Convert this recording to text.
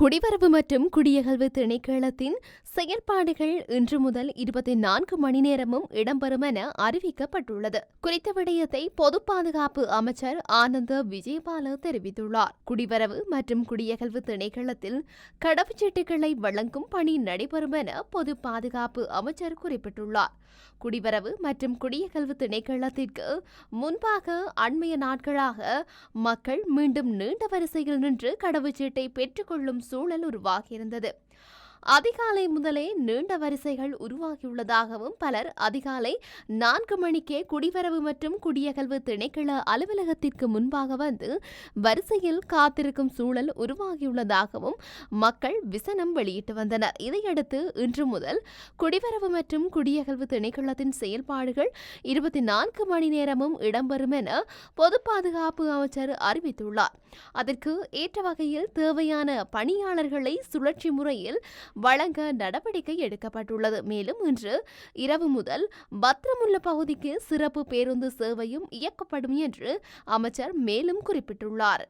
குடிவரவு மற்றும் குடியகல்வு திணைக்களத்தின் செயற்பாடுகள் இன்று முதல் இருபத்தி நான்கு மணி நேரமும் இடம்பெறும் என அறிவிக்கப்பட்டுள்ளது. குறித்த விடயத்தை பொது பாதுகாப்பு அமைச்சர் ஆனந்த விஜயபால தெரிவித்துள்ளார். குடிவரவு மற்றும் குடியகல்வு திணைக்களத்தில் கடவுச்சீட்டுகளை வழங்கும் பணி நடைபெறும் என பொது பாதுகாப்பு அமைச்சர் குறிப்பிட்டுள்ளார். குடிவரவு மற்றும் குடியகல்வு திணைக்களத்திற்கு முன்பாக அண்மைய நாட்களாக மக்கள் மீண்டும் நீண்ட வரிசையில் நின்று கடவுச்சீட்டை பெற்றுக்கொள்ளும் சூழல் உருவாகியிருந்தது. அதிகாலை முதலே நீண்ட வரிசைகள் உருவாகியுள்ளதாகவும் பலர் அதிகாலை நான்கு மணிக்கே குடிவரவு மற்றும் குடியகல்வு திணைக்கள அலுவலகத்திற்கு முன்பாக வந்து வரிசையில் காத்திருக்கும் சூழல் உருவாகியுள்ளதாகவும் மக்கள் விசனம் வெளியிட்டு வந்தனர். இதையடுத்து இன்று முதல் குடிவரவு மற்றும் குடியகல்வு திணைக்களத்தின் செயல்பாடுகள் இருபத்தி நான்கு மணி நேரமும் இடம்பெறும் என பொது பாதுகாப்பு அமைச்சர் அறிவித்துள்ளார். அதற்கு ஏற்ற வகையில் தேவையான பணியாளர்களை சுழற்சி முறையில் வழங்க நடவடிக்கை எடுக்கப்பட்டுள்ளது. மேலும் இன்று இரவு முதல் பத்திரமுள்ள பகுதிக்கு சிறப்பு பேருந்து சேவையும் இயக்கப்படும் என்று அமைச்சர் மேலும் குறிப்பிட்டுள்ளார்.